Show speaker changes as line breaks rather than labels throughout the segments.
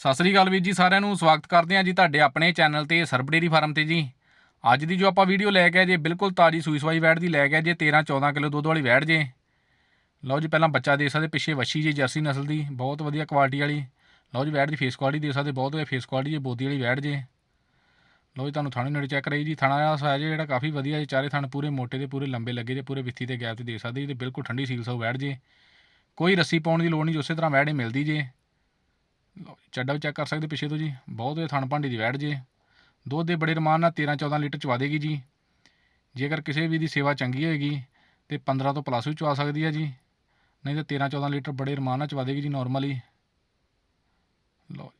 ਸਤਿ ਸ੍ਰੀ ਅਕਾਲ ਵੀਰ ਜੀ ਸਾਰਿਆਂ ਨੂੰ ਸਵਾਗਤ ਕਰਦੇ ਹਾਂ ਜੀ ਤੁਹਾਡੇ ਆਪਣੇ ਚੈਨਲ ਤੇ ਸਰਬ ਡੇਅਰੀ ਫਾਰਮ ਤੇ ਜੀ। ਅੱਜ ਦੀ ਜੋ ਆਪਾਂ ਵੀਡੀਓ ਲੈ ਕੇ ਆਏ ਜੇ ਬਿਲਕੁਲ ਤਾਜੀ ਸੂਈ ਸਵਾਈ ਵੈੜ ਦੀ ਲੈ ਕੇ ਆਏ ਜੇ 13 14 ਕਿਲੋ ਦੁੱਧ ਵਾਲੀ ਵੈੜ ਜੇ। ਲਓ ਜੀ ਪਹਿਲਾਂ ਬੱਚਾ ਦੇ ਸਕਦੇ ਪਿੱਛੇ ਵੱਛੀ ਜੀ ਜਰਸੀ ਨਸਲ ਦੀ ਬਹੁਤ ਵਧੀਆ ਕੁਆਲਿਟੀ ਵਾਲੀ। ਲਓ ਜੀ ਵੈੜ ਦੀ ਫੇਸ ਕੁਆਲਿਟੀ ਦੇ ਸਕਦੇ ਬਹੁਤ ਵਧੀਆ ਫੇਸ ਕੁਆਲਿਟੀ ਜੇ ਬੋਦੀ ਵਾਲੀ ਵੈੜ ਜੇ। ਲਓ ਜੀ ਤੁਹਾਨੂੰ ਥਾਣੇ ਨੇੜੇ ਚੈੱਕ ਰਹੀ ਜੀ ਥਾਣਾ ਦਾ ਸਾਈਜ਼ ਜਿਹੜਾ ਕਾਫੀ ਵਧੀਆ ਜੀ ਚਾਰੇ ਥਣ ਪੂਰੇ ਮੋਟੇ ਦੇ ਪੂਰੇ ਲੰਬੇ ਲੱਗੇ ਜੇ ਪੂਰੇ ਵਿੱਥੀ ਤੇ ਗੈਪ ਤੇ ਦੇ ਸਕਦੇ ਜੀ ਤੇ ਬਿਲਕੁਲ ਠੰਡੀ ਸੀਲ ਸੋ ਵੈੜ ਜੇ। ਕੋਈ ਰੱਸੀ ਪਾਉਣ ਦੀ ਲੋੜ ਨਹੀਂ ਜੀ, ਉਸੇ ਤਰ੍ਹਾਂ ਵੈੜ ਹੀ ਮਿਲਦੀ ਜੇ। ਚੱਡਾ ਵੀ ਚੈੱਕ ਕਰ ਸਕਦੇ ਪਿੱਛੇ ਤੋਂ ਜੀ। ਬਹੁਤ ਵਧੀਆ ਥਣ ਭਾਂਡੀ ਦੀ ਵੈੜ ਜੇ। ਦੁੱਧ ਦੇ ਬੜੇ ਰਮਾਨ ਨਾਲ 13 14 ਲੀਟਰ ਚਵਾ ਦੇਗੀ ਜੀ। ਜੇਕਰ ਕਿਸੇ ਵੀ ਦੀ ਸੇਵਾ ਚੰਗੀ ਹੋਏਗੀ, ਤੇ 15 ਤੋਂ ਪਲੱਸ ਵੀ ਚਵਾ ਸਕਦੀ ਹੈ ਜੀ। ਨਹੀਂ ਤਾਂ 13 14 ਲੀਟਰ ਬੜੇ ਰਮਾਨ ਨਾਲ ਚਵਾ ਦੇਗੀ ਜੀ ਨਾਰਮਲੀ ਲਓ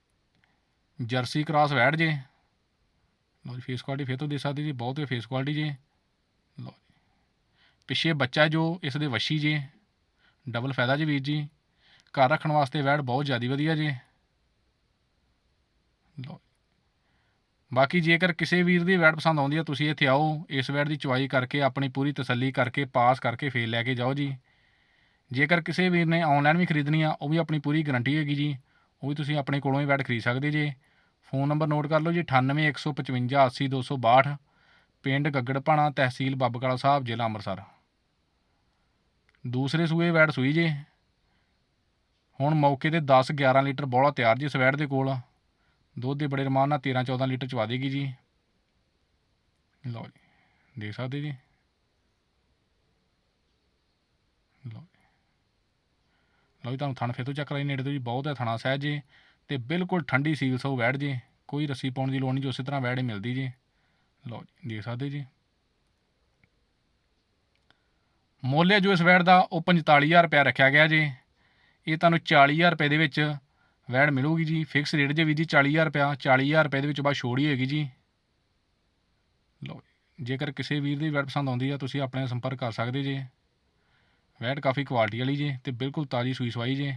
ਜੀ। ਜਰਸੀ ਕ੍ਰਾਸ ਵੈੜ ਜੇ। ਲਓ ਜੀ ਫੇਸ ਕੁਆਲਿਟੀ ਫਿਰ ਤੋਂ ਦੇ ਸਕਦੇ ਜੀ। ਬਹੁਤ ਵਧੀਆ ਫੇਸ ਕੁਆਲਿਟੀ ਜੇ। ਲਓ ਜੀ। ਪਿੱਛੇ ਬੱਚਾ ਜੋ, ਇਸ ਦੇ ਵਸ਼ੀ ਜੇ। ਡਬਲ ਫਾਇਦਾ ਜੀ ਵੀਰ ਜੀ। ਘਰ ਰੱਖਣ ਵਾਸਤੇ ਵੈੜ ਬਹੁਤ ਜ਼ਿਆਦਾ ਵਧੀਆ ਜੇ। ਲਓ। ਬਾਕੀ ਜੇਕਰ ਕਿਸੇ ਵੀਰ ਦੀ ਵੈਟ ਪਸੰਦ ਆਉਂਦੀ ਹੈ ਤੁਸੀਂ ਇੱਥੇ ਆਓ, ਇਸ ਵੈਟ ਦੀ ਚੁਆਈ ਕਰਕੇ, ਆਪਣੀ ਪੂਰੀ ਤਸੱਲੀ ਕਰਕੇ, ਪਾਸ ਕਰਕੇ ਫੇਰ ਲੈ ਕੇ ਜਾਓ ਜੀ। ਜੇਕਰ ਕਿਸੇ ਵੀਰ ਨੇ ਆਨਲਾਈਨ ਵੀ ਖਰੀਦਣੀ ਆ, ਉਹ ਵੀ ਆਪਣੀ ਪੂਰੀ ਗਾਰੰਟੀ ਹੈਗੀ ਜੀ, ਉਹ ਵੀ ਤੁਸੀਂ ਆਪਣੇ ਕੋਲੋਂ ਹੀ ਵੈਟ ਖਰੀਦ ਸਕਦੇ ਜੇ। ਫੋਨ ਨੰਬਰ ਨੋਟ ਕਰ ਲਓ ਜੀ 9815 80262 ਪਿੰਡ ਗੱਗੜਪਾਣਾ ਤਹਿਸੀਲ ਬੱਬਕਲਾ ਸਾਹਿਬ, ਜ਼ਿਲ੍ਹਾ ਅੰਮ੍ਰਿਤਸਰ। ਦੂਸਰੇ ਸੂਏ ਵੈਟ ਸੂਈ ਜੇ। ਹੁਣ ਮੌਕੇ ਤੇ 10 11 ਲੀਟਰ ਬੋਲਾ ਤਿਆਰ ਜੀ ਸਵੈੜ ਦੇ ਕੋਲ। ਦੁੱਧ ਦੇ ਬੜੇ ਰਮਾਨ ਨਾਲ 13 14 ਲੀਟਰ ਚਵਾ ਦੇਗੀ ਜੀ। ਲਓ ਜੀ ਦੇਖ ਸਕਦੇ ਜੀ? ਲਓ ਜੀ। ਲਓ ਜੀ, ਤੁਹਾਨੂੰ ਥਣ ਫੇਰ ਤੋਂ ਚੱਕ ਲਈ, ਨੇੜੇ ਤੋਂ ਜੀ ਬਹੁਤ ਹੈ ਥਣਾ ਸਹਿਜ ਜੀ। ਤੇ ਬਿਲਕੁਲ ਠੰਡੀ ਸੀਲ ਸੋ ਬੈਠ ਜੇ। ਕੋਈ ਰੱਸੀ ਪਾਉਣ ਦੀ ਲੋੜ ਨਹੀਂ ਜੀ ਉਸੇ ਤਰ੍ਹਾਂ ਵੈੜ ਮਿਲਦੀ ਜੀ। ਲਓ ਜੀ ਦੇਖ ਸਕਦੇ ਜੀ? ਮੁੱਲ ਹੈ ਜੋ ਇਸ ਵੈੜ ਦਾ, ਉਹ 45000 ਰੁਪਇਆ ਰੱਖਿਆ ਗਿਆ ਜੀ। ਇਹ ਤੁਹਾਨੂੰ 40000 ਰੁਪਏ ਦੇ ਵਿੱਚ ਵੈੜ ਮਿਲੂਗੀ ਜੀ ਫਿਕਸ ਰੇਟ ਜੇ ਵੀ ਜੀ 40000 ਰੁਪਇਆ 40000 ਰੁਪਏ ਦੇ ਵਿੱਚ ਬਾਅਦ ਛੋੜ ਹੀ ਹੋਏਗੀ ਜੀ। ਲਓ, ਜੇਕਰ ਕਿਸੇ ਵੀਰ ਦੀ ਵੈੜ ਪਸੰਦ ਆਉਂਦੀ ਆ, ਤੁਸੀਂ ਆਪਣੇ ਸੰਪਰਕ ਕਰ ਸਕਦੇ ਜੇ। ਵੈੜ ਕਾਫੀ ਕੁਆਲਿਟੀ ਵਾਲੀ ਜੇ ਤੇ ਬਿਲਕੁਲ ਤਾਜ਼ੀ ਸੂਈ ਸਵਾਈ ਜੇ।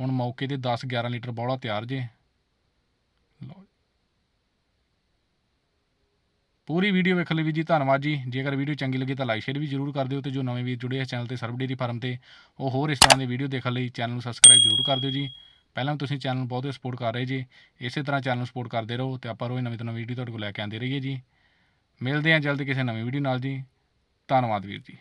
ਹੁਣ ਮੌਕੇ ਤੇ 10 11 ਲੀਟਰ ਬੌਲਾ ਤਿਆਰ ਜੇ। ਲਓ। ਜੀ। ਪੂਰੀ ਵੀਡੀਓ ਵੇਖਣ ਲਈ ਵੀ ਜੀ ਧੰਨਵਾਦ ਜੀ। ਜੇਕਰ ਵੀਡੀਓ ਚੰਗੀ ਲੱਗੀ ਤਾਂ ਲਾਈਕ ਸ਼ੇਅਰ ਵੀ ਜ਼ਰੂਰ ਕਰ ਦਿਓ ਤੇ ਜੋ ਨਵੇਂ ਵੀਰ ਜੁੜੇ ਆ ਚੈਨਲ ਤੇ ਸਰਬ ਡੇਅਰੀ ਫਾਰਮ ਤੇ, ਉਹ ਹੋਰ ਇਸ ਤਰ੍ਹਾਂ ਦੇ ਵੀਡੀਓ ਦੇਖਣ ਲਈ ਚੈਨਲ ਨੂੰ ਸਬਸਕ੍ਰਾਈਬ ਜ਼ਰੂਰ ਕਰ ਦਿਓ ਜੀ। ਪਹਿਲਾਂ ਵੀ ਤੁਸੀਂ ਚੈਨਲ ਨੂੰ ਬਹੁਤ ਸਪੋਰਟ ਕਰ ਰਹੇ ਜੀ, ਇਸੇ ਤਰ੍ਹਾਂ ਚੈਨਲ ਨੂੰ ਸਪੋਰਟ ਕਰਦੇ ਰਹੋ ਤੇ ਆਪਾਂ ਰੋਜ਼ ਨਵੀਂ ਤੋਂ ਨਵੀਂ ਵੀਡੀਓ ਤੁਹਾਡੇ ਕੋਲ ਲੈ ਕੇ ਆਉਂਦੇ ਰਹੀਏ ਜੀ। ਮਿਲਦੇ ਹਾਂ ਜਲਦ ਕਿਸੇ ਨਵੀਂ ਵੀਡੀਓ ਨਾਲ ਜੀ। ਧੰਨਵਾਦ ਵੀਰ ਜੀ।